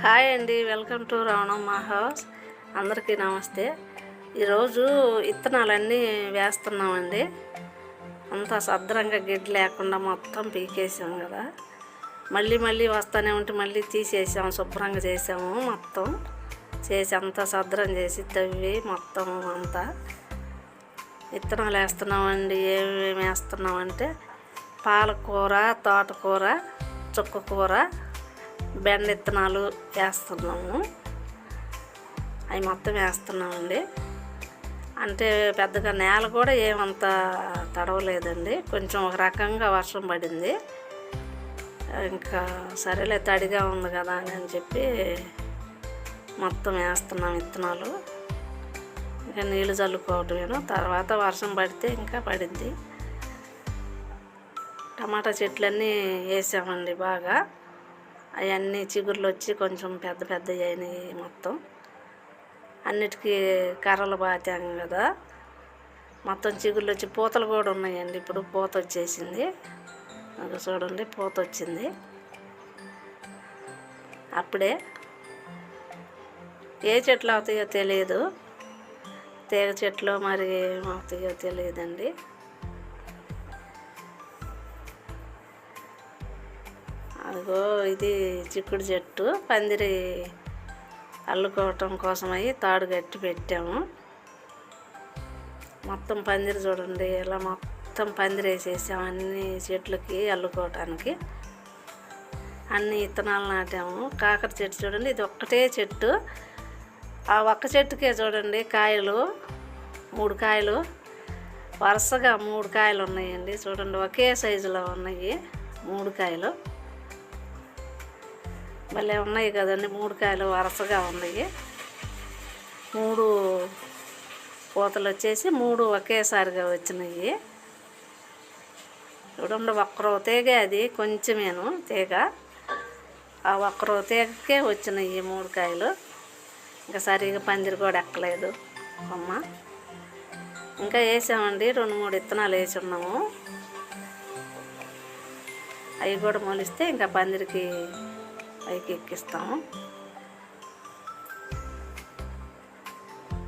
Hi అండి welcome to Ravanamma house. అందరికీ నమస్తే. ఈరోజు ఇత్తనాలన్నీ వేస్తున్నామండి. అంతా సద్రంగా గిడ్డు లేకుండా మొత్తం పీకేసాం కదా. మళ్ళీ మళ్ళీ వస్తూనే ఉంటే మళ్ళీ తీసేసాము శుభ్రంగా చేసాము మొత్తం. చేసి అంతా సద్రం చేసి తవ్వి మొత్తం అంతా విత్తనాలు వేస్తున్నామండి ఏమేమి వేస్తున్నామంటే పాలకూర తోటకూర చుక్కకూర బెండ విత్తనాలు వేస్తున్నాము. అవి మొత్తం వేస్తున్నామండి. అంటే పెద్దగా నేల కూడా ఏమంత తడవలేదండి. కొంచెం ఒక రకంగా వర్షం పడింది. ఇంకా సరేలే తడిగా ఉంది కదా అని అని చెప్పి మొత్తం వేస్తున్నాం విత్తనాలు ఇంకా నీళ్ళు చల్లుకోవటమేను తర్వాత వర్షం పడితే ఇంకా పడింది. టమాటా చెట్లన్నీ వేసామండి బాగా. అవన్నీ చిగుర్లు వచ్చి కొంచెం పెద్ద పెద్ద అయినాయి మొత్తం. అన్నిటికీ కర్రలు పాతాం కదా. మొత్తం చిగుర్లు వచ్చి పూతలు కూడా ఉన్నాయండి. ఇప్పుడు పూత వచ్చేసింది. చూడండి పూత వచ్చింది. అప్పుడే ఏ చెట్లు అవుతాయో తెలియదు తీగ చెట్లు మరి ఏమవుతాయో తెలియదండి అదిగో ఇది చిక్కుడు చెట్టు. పందిరి అల్లుకోవటం కోసమై తాడు కట్టి పెట్టాము. మొత్తం పందిరి చూడండి ఇలా మొత్తం పందిరి వేసేసాము అన్ని చెట్లకి అల్లుకోవటానికి. అన్ని ఇత్తనాలు నాటాము. కాకర చెట్టు చూడండి ఇది ఒక్కటే చెట్టు. ఆ ఒక్క చెట్టుకే చూడండి కాయలు మూడు కాయలు. వరుసగా మూడు కాయలు ఉన్నాయండి. చూడండి ఒకే సైజులో ఉన్నాయి మూడు కాయలు. భలే ఉన్నాయి కదండి. మూడు కాయలు వరుసగా ఉన్నాయి. మూడు పూతలు వచ్చేసి మూడు ఒకేసారిగా వచ్చినాయి. చూడండి ఒక్కరో తీగ అది కొంచెమేను తీగ. ఆ ఒక్కరో తీగకే వచ్చినాయి మూడు కాయలు. ఇంకా సరిగా పందిరి కూడా ఎక్కలేదు. అమ్మ. ఇంకా వేసామండి రెండు మూడు విత్తనాలు వేసి ఉన్నాము అవి కూడా మొలిస్తే ఇంకా పందిరికి పైకి ఎక్కిస్తాము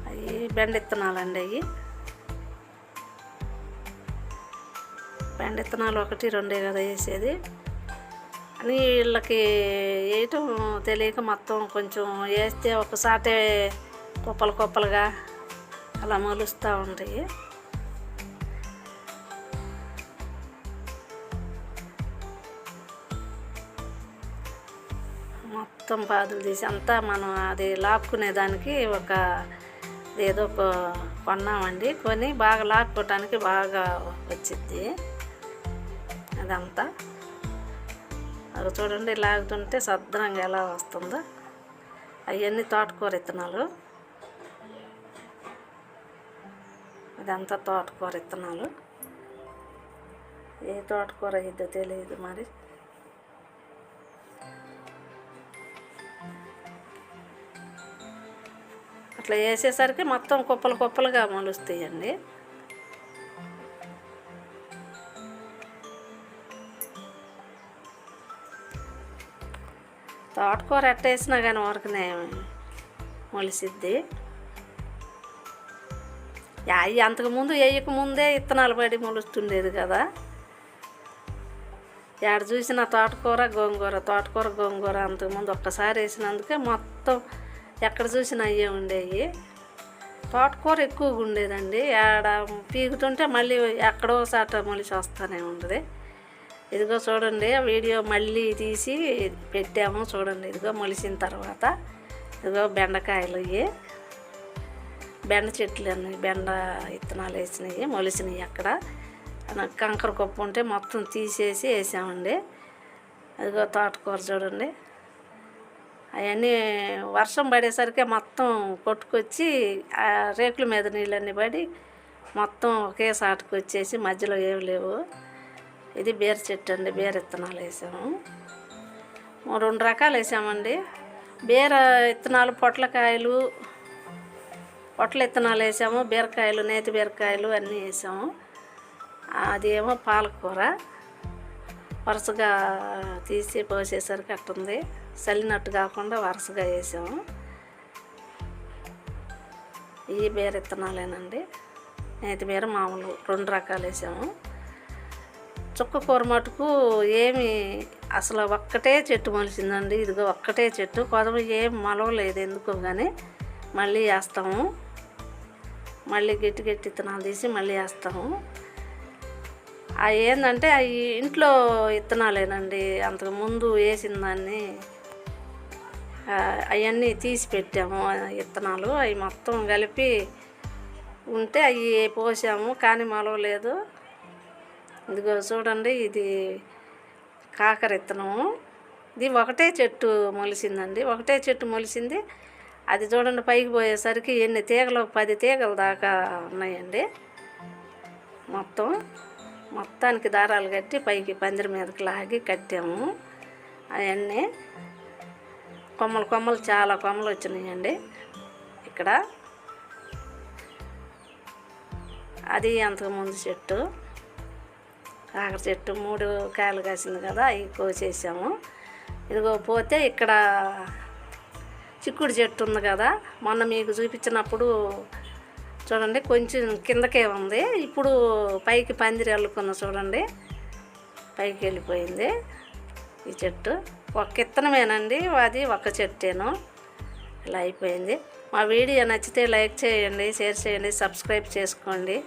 అవి బెండిత్తనాలండి అవి. బెండిత్తనాలు ఒకటి రెండే కదా వేసేది. అని వీళ్ళకి వేయటం తెలియక మొత్తం కొంచెం వేస్తే ఒకసారి కుప్పలు కుప్పలుగా అలా మొలుస్తూ ఉంటాయి. మొత్తం పాదులు తీసి అంతా మనం అది లాక్కునేదానికి ఒక ఏదో ఒక కొన్నామండి. కొని బాగా లాక్కోవటానికి బాగా వచ్చింది అదంతా. అది చూడండి లాగుతుంటే సద్రంగా ఎలా వస్తుందో. అవన్నీ తోటకూర విత్తనాలు ఇదంతా తోటకూర విత్తనాలు ఏ తోటకూర ఇద్దో తెలియదు మరి. అట్లా వేసేసరికి మొత్తం కుప్పలు కుప్పలుగా మొలుస్తాయండి. తోటకూర ఎట్టేసినా కానీ వరకునే మొలిసిద్ది. అవి అంతకుముందు వేయక ముందే ఇత్తనాలు పడి మొలుస్తుండేది కదా. ఎక్కడ చూసిన తోటకూర గోంగూర తోటకూర గోంగూర అంతకుముందు ఒక్కసారి వేసినందుకే మొత్తం ఎక్కడ చూసినా అయ్యే ఉండేవి. తోటకూర ఎక్కువగా ఉండేదండి. ఆడ పీకుతుంటే మళ్ళీ ఎక్కడో సాట మళ్ళీ వస్తూనే ఉండదు ఇదిగో చూడండి వీడియో మళ్ళీ తీసి పెట్టాము చూడండి. ఇదిగో మొలిసిన తర్వాత ఇదిగో బెండకాయలు ఇవి బెండ చెట్లు అన్నీ బెండ విత్తనాలు వేసినవి మొలిసినవి అక్కడ. కంకర కుప్ప ఉంటే మొత్తం తీసేసి వేసామండి. అదిగో తోటకూర చూడండి. అవన్నీ వర్షం పడేసరికి మొత్తం కొట్టుకొచ్చి ఆ రేకుల మీద నీళ్ళన్నీ పడి మొత్తం ఒకే సాటుకు వచ్చేసి మధ్యలో ఏమి లేవు. ఇది బీర చెట్టు అండి బీర విత్తనాలు వేసాము. రెండు రకాలు వేసామండి. బీర విత్తనాలు పొట్లకాయలు పొట్ల విత్తనాలు వేసాము. బీరకాయలు నేతి బీరకాయలు అన్నీ వేసాము. అదేమో పాలకూర. వరుసగా తీసి పోసేసరికి అట్టుంది. చల్లినట్టు కాకుండా వరుసగా వేసాము. ఈ బీర విత్తనాలేనండి నేతి బీర మామూలు రెండు రకాలు వేసాము. చుక్క కూర మటుకు ఏమి అసలు ఒక్కటే చెట్టు మొలిచిందండి. ఇదిగో ఒక్కటే చెట్టు. కొదవ ఏం మొలవలేదు ఎందుకో కానీ మళ్ళీ వేస్తాము. మళ్ళీ గట్టి గట్టి ఇత్తనాలు తీసి మళ్ళీ వేస్తాము. అవి ఏంటంటే అవి ఇంట్లో విత్తనాలేనండి అంతకు ముందు వేసిన దాన్ని అవన్నీ తీసి పెట్టాము ఇత్తనాలు. విత్తనాలు అవి మొత్తం కలిపి ఉంటే అవి పోసాము కానీ మొలవలేదు ఇదిగో చూడండి ఇది కాకర విత్తనము ఇది ఒకటే చెట్టు మొలిసిందండి. ఒకటే చెట్టు మొలిసింది. అది చూడండి పైకి పోయేసరికి ఎన్ని తీగలు పది తీగల దాకా ఉన్నాయండి. మొత్తం మొత్తానికి దారాలు కట్టి పైకి పందిరి మీదకి లాగి కట్టాము. అవన్నీ కొమ్మలు కొమ్మలు చాలా కొమ్మలు వచ్చినాయండి. ఇక్కడ అది అంతకుముందు చెట్టు కాకర చెట్టు మూడు కాయలు కాసింది కదా అవి కోసేసాము. ఇదిగో పోతే ఇక్కడ చిక్కుడు చెట్టు ఉంది కదా మొన్న మీకు చూపించినప్పుడు చూడండి కొంచెం కిందకే ఉంది. ఇప్పుడు పైకి పందిరి అల్లుకున్న చూడండి. పైకి వెళ్ళిపోయింది ఈ చెట్టు. ఒక ఇత్తనమేనండి అది ఒక చెట్టేను. ఇలా అయిపోయింది. మా వీడియో నచ్చితే లైక్ చేయండి షేర్ చేయండి సబ్స్క్రైబ్ చేసుకోండి.